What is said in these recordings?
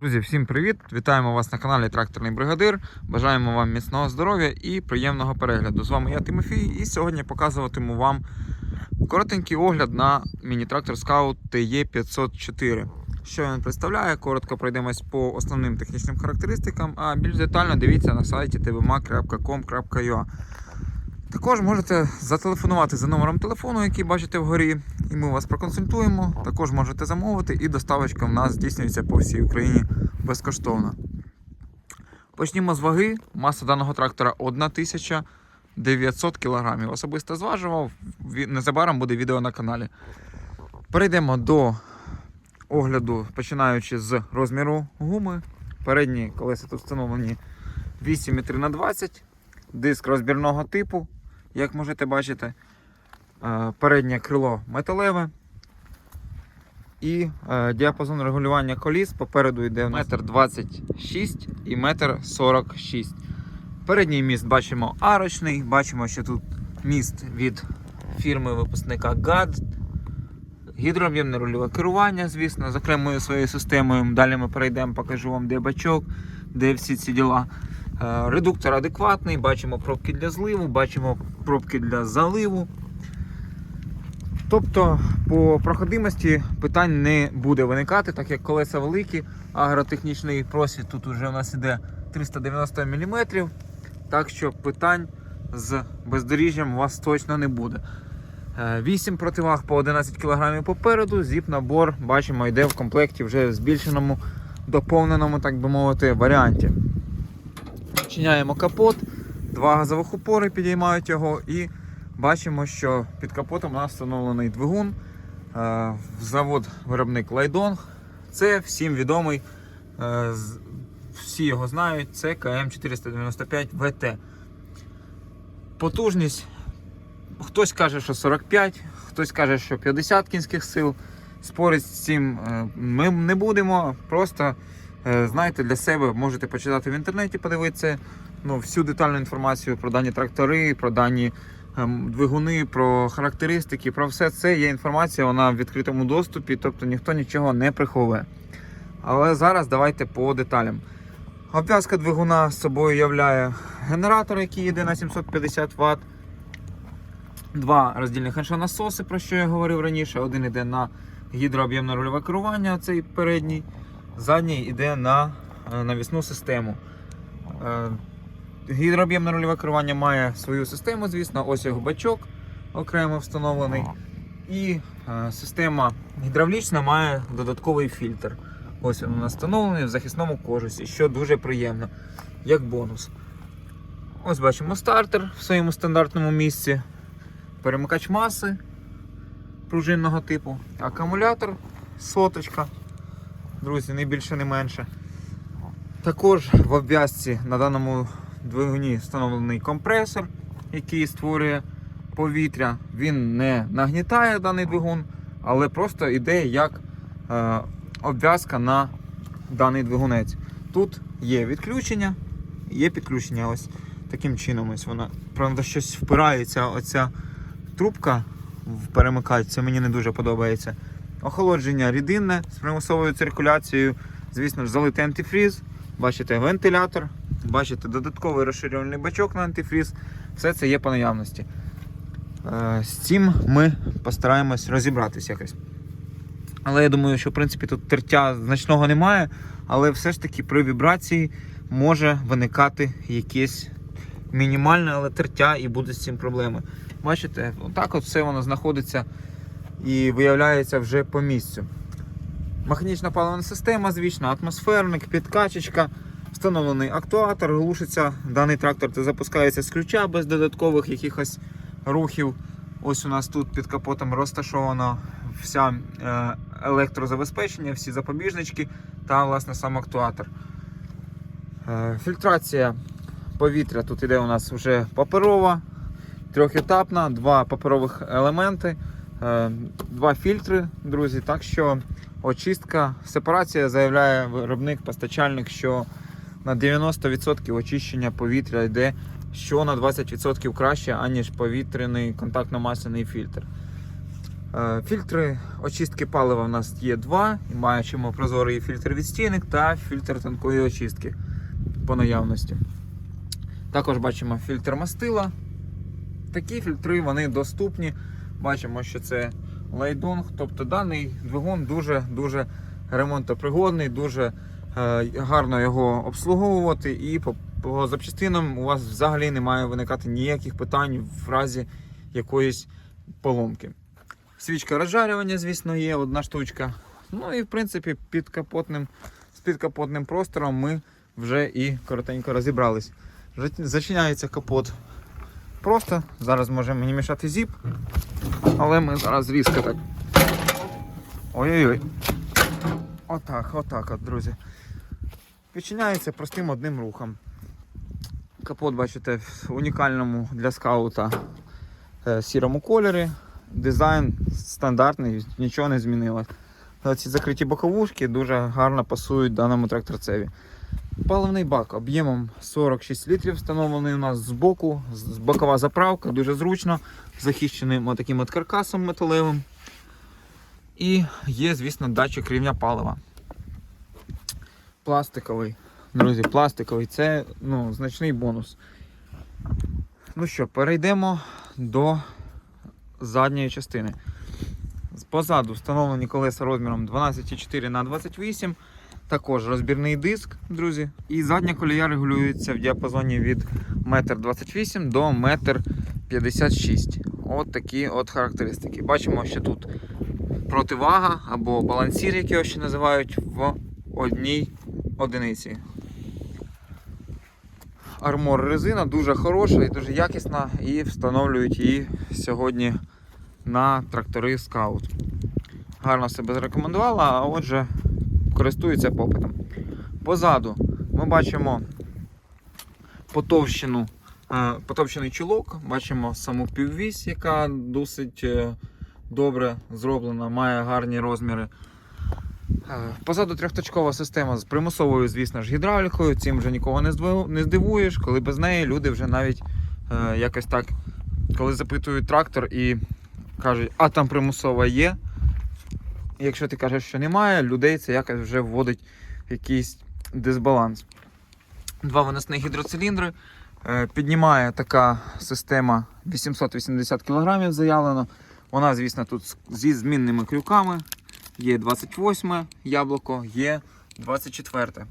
Друзі, всім привіт! Вітаємо вас на каналі Тракторний Бригадир. Бажаємо вам міцного здоров'я і приємного перегляду. З вами я Тимофій, і сьогодні показуватиму вам коротенький огляд на міні-трактор Scout TE504. Що він представляє, коротко пройдемось по основним технічним характеристикам, а більш детально дивіться на сайті tvma.com.ua. Також можете зателефонувати за номером телефону, який бачите вгорі, і ми вас проконсультуємо. Також можете замовити, і доставочка в нас здійснюється по всій Україні безкоштовно. Почнімо з ваги. Маса даного трактора 1900 кг. Особисто зважував. Незабаром буде відео на каналі. Перейдемо до огляду, починаючи з розміру гуми. Передні колеса тут встановлені 8,3 на 20 диск розбірного типу, як можете бачити. Е, Переднє крило металеве. І е, діапазон регулювання коліс попереду йде 1,26 і 1,46 м. Передній міст бачимо арочний, бачимо, що тут міст від фірми випускника GAD. Гідрооб'ємне рульове керування, звісно, з окремою своєю системою. Далі ми перейдемо, покажу вам, де бачок, де всі ці діла. Е, Редуктор адекватний, бачимо пробки для зливу, бачимо пробки для заливу. Тобто по проходимості питань не буде виникати, так як колеса великі, агротехнічний просвіт тут вже у нас іде 390 мм. Так що питань з бездоріжжям у вас точно не буде. 8 противаг по 11 кг попереду, зіп набор бачимо йде в комплекті вже в збільшеному, доповненому, так би мовити, варіанті. Відчиняємо капот, два газових упори підіймають його і бачимо, що під капотом у нас встановлений двигун. Е, Завод виробник Лайдонг. Це всім відомий, е, всі його знають, це КМ495 ВТ. Потужність. Хтось каже, що 45, хтось каже, що 50 кінських сил. Спорить з цим е, ми не будемо. Просто Знаєте, для себе можете почитати в інтернеті, подивитися ну, всю детальну інформацію про дані трактори, про дані ем, двигуни, про характеристики, про все це є інформація, вона в відкритому доступі, тобто ніхто нічого не приховує. Але зараз давайте по деталям. Обв'язка двигуна з собою являє генератор, який йде на 750 Вт. Два роздільних насоси, про що я говорив раніше. Один йде на гідрооб'ємне рульове керування, цей передній. Задній йде на е, навісну систему. Гідрооб'ємне рульове керування має свою систему, звісно, ось його бачок окремо встановлений. І е, система гідравлічна має додатковий фільтр. Ось він встановлений в захисному кожусі, що дуже приємно, як бонус. Ось бачимо стартер в своєму стандартному місці, перемикач маси пружинного типу, акумулятор соточка друзі, не більше, не менше. Також в обв'язці на даному двигуні встановлений компресор, який створює повітря. Він не нагнітає даний двигун, але просто йде як е, обв'язка на даний двигунець. Тут є відключення, є підключення. Ось таким чином. Ось вона. Правда, щось впирається оця трубка в перемикач. Це мені не дуже подобається. Охолодження рідинне з примусовою циркуляцією. Звісно ж, залитий антифріз. Бачите вентилятор, бачите додатковий розширювальний бачок на антифріз. Все це є по наявності. Е, З цим ми постараємось розібратись якось. Але я думаю, що в принципі тут тертя значного немає, але все ж таки при вібрації може виникати якесь мінімальне, але тертя і буде з цим проблеми. Бачите, отак от все воно знаходиться і виявляється вже по місцю. Механічна паливна система, звісно, атмосферник, підкачечка, встановлений актуатор, глушиться даний трактор та запускається з ключа без додаткових якихось рухів. Ось у нас тут під капотом розташовано вся е, електрозабезпечення, всі запобіжнички та власне сам актуатор. Е, Фільтрація повітря тут іде у нас вже паперова, трьохетапна, два паперових елементи. Е, Два фільтри, друзі. Так що очистка, сепарація заявляє виробник, постачальник, що на 90% очищення повітря йде, що на 20% краще, аніж повітряний контактно-масляний фільтр. Е, Фільтри очистки палива у нас є два. І Маємо прозорий фільтр відстійник та фільтр тонкої очистки по наявності. Також бачимо фільтр мастила. Такі фільтри вони доступні. Бачимо, що це лайдонг. Тобто даний двигун дуже-дуже ремонтопригодний, дуже гарно його обслуговувати і по, по запчастинам у вас взагалі не має виникати ніяких питань в разі якоїсь поломки. Свічка розжарювання, звісно, є одна штучка. Ну і в принципі під капотним, з підкапотним простором ми вже і коротенько розібрались. Зачиняється капот просто. Зараз можемо не мішати зіп, але ми зараз різко так. Ой-ой-ой. Отак, отак, от, друзі. Відчиняється простим одним рухом. Капот, бачите, в унікальному для скаута е, сірому кольорі. Дизайн стандартний, нічого не змінилось. Ці закриті боковушки дуже гарно пасують даному тракторцеві. Паливний бак об'ємом 46 літрів встановлений у нас з- бокова заправка, дуже зручно, захищеним таким от каркасом металевим. І є, звісно, датчик рівня палива. Пластиковий. Друзі, пластиковий це ну, значний бонус. Ну що, перейдемо до задньої частини. Позаду встановлені колеса розміром 12,4 на 28 також розбірний диск, друзі. І задня колія регулюється в діапазоні від 1,28 м до 1,56 м. От такі от характеристики. Бачимо, що тут противага або балансір, як його ще називають, в одній одиниці. Армор резина дуже хороша і дуже якісна, і встановлюють її сьогодні на трактори Scout. Гарно себе зарекомендувала, а отже, користується попитом. Позаду ми бачимо потовщену, е, потовщений чулок, бачимо саму піввісь, яка досить е, добре зроблена, має гарні розміри. Е, Позаду трьохточкова система з примусовою, звісно ж, гідравлікою. Цим вже нікого не здивуєш, коли без неї люди вже навіть е, якось так, коли запитують трактор і кажуть, а там примусова є. Якщо ти кажеш, що немає, людей це якось вже вводить якийсь дисбаланс. Два виносні гідроциліндри. Е, Піднімає така система 880 кг заявлено. Вона, звісно, тут зі змінними крюками. Є 28 яблуко, є 24.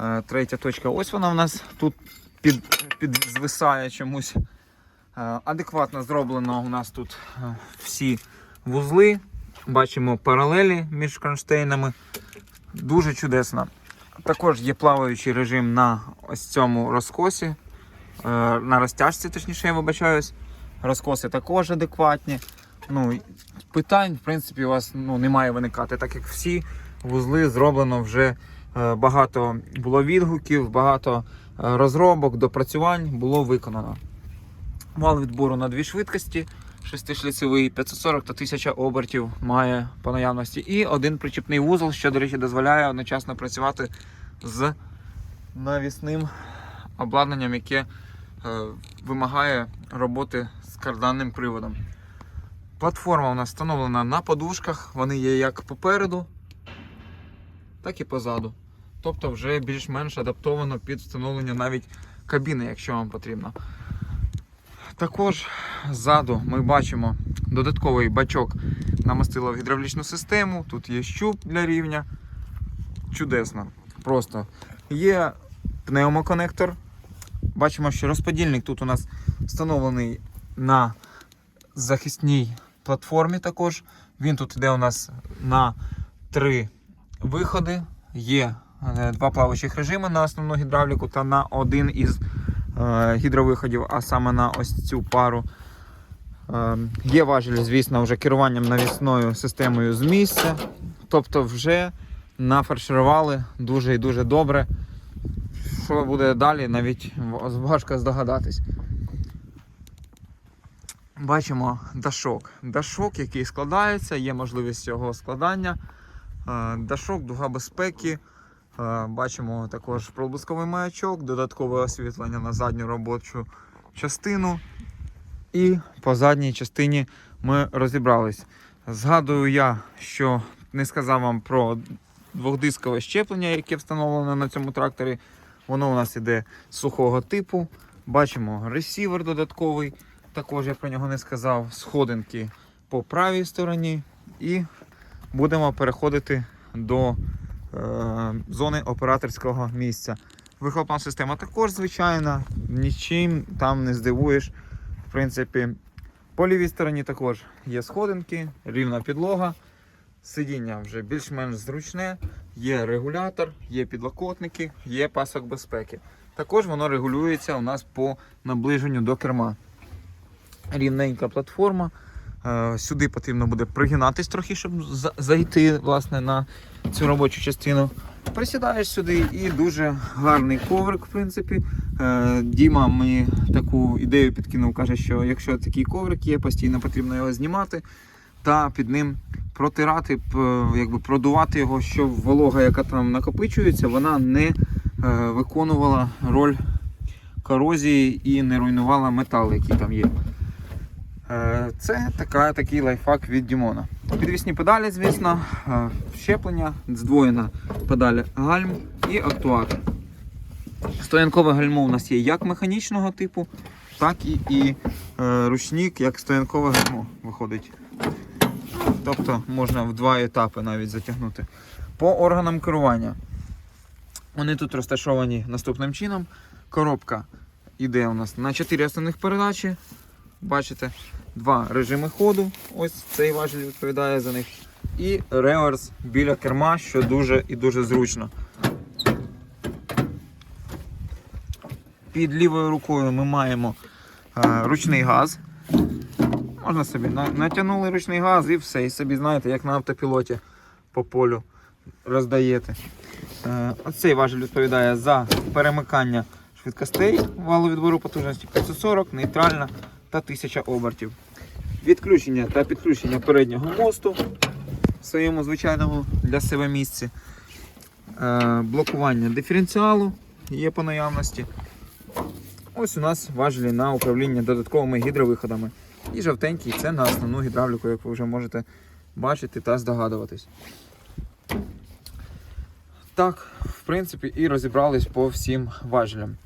Е, Третя точка. Ось вона в нас тут під, під чомусь. Е, Адекватно зроблено у нас тут е, всі вузли. Бачимо паралелі між кронштейнами. Дуже чудесно. Також є плаваючий режим на ось цьому розкосі, на розтяжці, точніше, я вибачаюсь. Розкоси також адекватні. Ну, питань, в принципі, у вас ну, не має виникати, так як всі вузли зроблено вже е, багато було відгуків, багато е, розробок, допрацювань було виконано. Вал відбору на дві швидкості, шестишліцевий 540 та 1000 обертів має по наявності. І один причіпний вузол, що, до речі, дозволяє одночасно працювати з навісним обладнанням, яке е, вимагає роботи з карданним приводом. Платформа у нас встановлена на подушках, вони є як попереду, так і позаду. Тобто вже більш-менш адаптовано під встановлення навіть кабіни, якщо вам потрібно. Також ззаду ми бачимо додатковий бачок намастила в гідравлічну систему. Тут є щуп для рівня. Чудесно. Просто є пневмоконектор. Бачимо, що розподільник тут у нас встановлений на захисній платформі також. Він тут йде у нас на три виходи. Є е, два плаваючих режими на основну гідравліку та на один із е, гідровиходів, а саме на ось цю пару. Е, Є важель, звісно, вже керуванням навісною системою з місця. Тобто вже нафарширували дуже і дуже добре. Що буде далі, навіть важко здогадатись. Бачимо дашок. Дашок, який складається, є можливість його складання. Е, Дашок, дуга безпеки. Е, Бачимо також проблисковий маячок, додаткове освітлення на задню робочу частину. І по задній частині ми розібрались. Згадую я, що не сказав вам про двохдискове щеплення, яке встановлено на цьому тракторі. Воно у нас іде сухого типу. Бачимо ресівер додатковий. Також я про нього не сказав. Сходинки по правій стороні. І будемо переходити до е, зони операторського місця. Вихлопна система також звичайна, нічим там не здивуєш. В принципі, по лівій стороні також є сходинки, рівна підлога. Сидіння вже більш-менш зручне, є регулятор, є підлокотники, є пасок безпеки. Також воно регулюється у нас по наближенню до керма. Рівненька платформа. Е, Сюди потрібно буде пригинатись трохи, щоб зайти власне, на цю робочу частину. Присідаєш сюди і дуже гарний коврик, в принципі. Е, Діма мені таку ідею підкинув, каже, що якщо такий коврик є, постійно потрібно його знімати та під ним протирати, якби продувати його, щоб волога, яка там накопичується, вона не е, виконувала роль корозії і не руйнувала метал, який там є. Е, Це така, такий лайфхак від Дімона. Підвісні педалі, звісно, е, щеплення, здвоєна педаль гальм і актуатор. Стоянкове гальмо у нас є як механічного типу, так і, і е, ручник, як стоянкове гальмо виходить. Тобто можна в два етапи навіть затягнути. По органам керування. Вони тут розташовані наступним чином. Коробка йде у нас на 4 основних передачі. Бачите, два режими ходу. Ось цей важіль відповідає за них. І реверс біля керма, що дуже і дуже зручно. Під лівою рукою ми маємо е, ручний газ. Можна собі на- натягнули ручний газ і все. І собі, знаєте, як на автопілоті по полю роздаєте. Е, Оцей важіль відповідає за перемикання швидкостей валу відбору потужності 540, нейтральна та 1000 обертів. Відключення та підключення переднього мосту в своєму звичайному для себе місці. Е, Блокування диференціалу є по наявності. Ось у нас важелі на управління додатковими гідровиходами. І жовтенький це на основну гідравліку, як ви вже можете бачити та здогадуватись. Так, в принципі, і розібрались по всім важелям.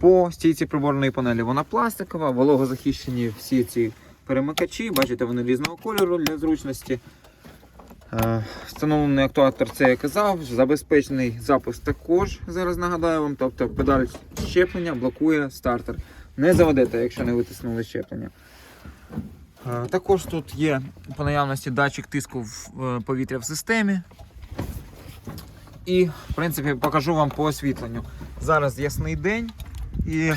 По стійці приборної панелі вона пластикова, вологозахищені всі ці перемикачі, бачите, вони різного кольору для зручності. Е, Встановлений актуатор, це я казав, забезпечений запуск також, зараз нагадаю вам, тобто педаль щеплення блокує стартер. Не заведете, якщо не витиснули щеплення. Е, Також тут є по наявності датчик тиску в е, повітря в системі. І, в принципі, покажу вам по освітленню. Зараз ясний день і е,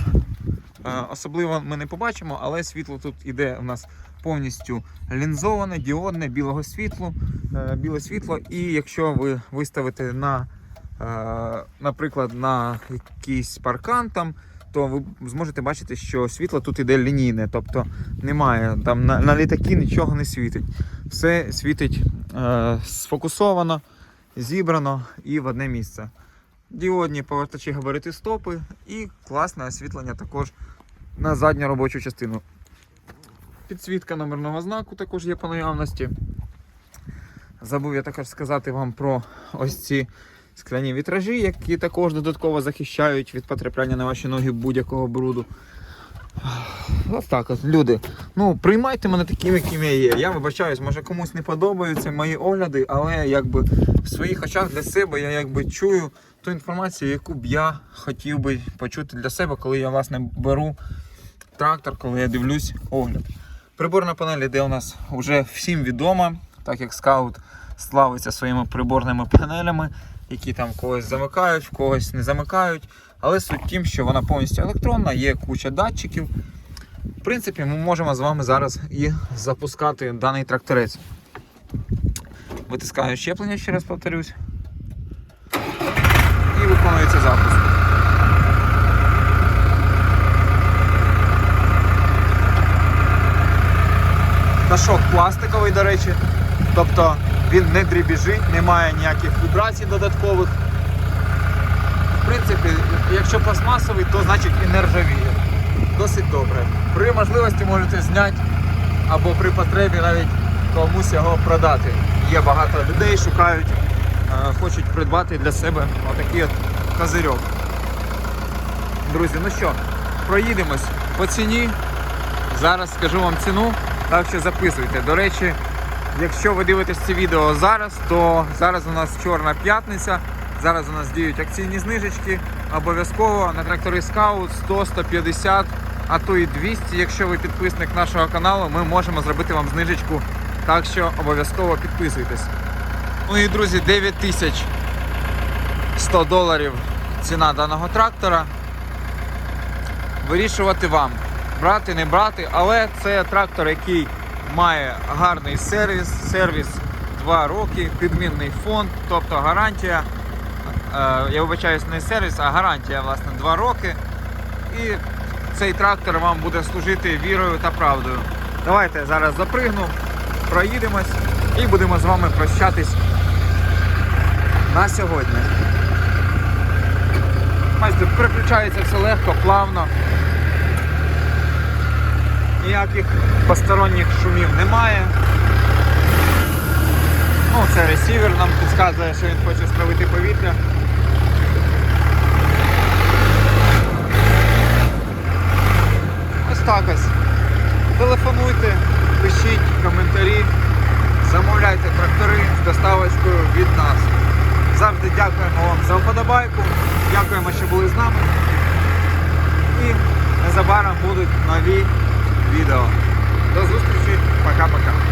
особливо ми не побачимо, але світло тут іде у нас повністю лінзоване, діодне, білого світлу, е, біле світло. І якщо ви виставите на, е, наприклад, на якийсь паркан там, то ви зможете бачити, що світло тут іде лінійне, тобто немає там на, на літаки нічого не світить. Все світить е, сфокусовано, зібрано і в одне місце. Діодні повертачі габарити стопи і класне освітлення також на задню робочу частину. Підсвітка номерного знаку також є по наявності. Забув я також сказати вам про ось ці скляні вітражі, які також додатково захищають від потрапляння на ваші ноги будь-якого бруду. Ось так от, люди. Ну, приймайте мене таким, яким я є. Я вибачаюсь, може комусь не подобаються мої огляди, але якби в своїх очах для себе я якби чую ту інформацію, яку б я хотів би почути для себе, коли я власне беру трактор, коли я дивлюсь огляд. Приборна панель іде у нас вже всім відома, так як скаут славиться своїми приборними панелями, які там когось замикають, в когось не замикають. Але суть тім, що вона повністю електронна, є куча датчиків. В принципі, ми можемо з вами зараз і запускати даний тракторець. Витискаю щеплення, ще раз повторюсь. Виконується запуск. Дашок пластиковий, до речі. Тобто він не дрібіжить, немає ніяких вібрацій додаткових. В принципі, якщо пластмасовий, то значить і не. Досить добре. При можливості можете зняти або при потребі навіть комусь його продати. Є багато людей, шукають, е, хочуть придбати для себе отакий от козирьок. Друзі, ну що, проїдемось по ціні. Зараз скажу вам ціну, так що записуйте. До речі, якщо ви дивитесь це відео зараз, то зараз у нас чорна п'ятниця. Зараз у нас діють акційні знижечки. Обов'язково на трактори Scout 100, 150, а то і 200. Якщо ви підписник нашого каналу, ми можемо зробити вам знижечку. Так що обов'язково підписуйтесь. Ну і друзі, 9100 доларів ціна даного трактора. Вирішувати вам, брати, не брати, але це трактор, який має гарний сервіс, сервіс 2 роки, підмінний фонд, тобто гарантія. е, Я вибачаюсь, не сервіс, а гарантія власне 2 роки. І цей трактор вам буде служити вірою та правдою. Давайте зараз запригну, проїдемось і будемо з вами прощатись на сьогодні. Бачите, переключається все легко, плавно. Ніяких посторонніх шумів немає. Ну, це ресівер нам підказує, що він хоче стравити повітря. Ось так ось. Телефонуйте, пишіть коментарі, замовляйте трактори з доставочкою від нас. Завжди дякуємо вам за вподобайку. Дякуємо, що були з нами. І незабаром будуть нові відео. До зустрічі. Пока-пока.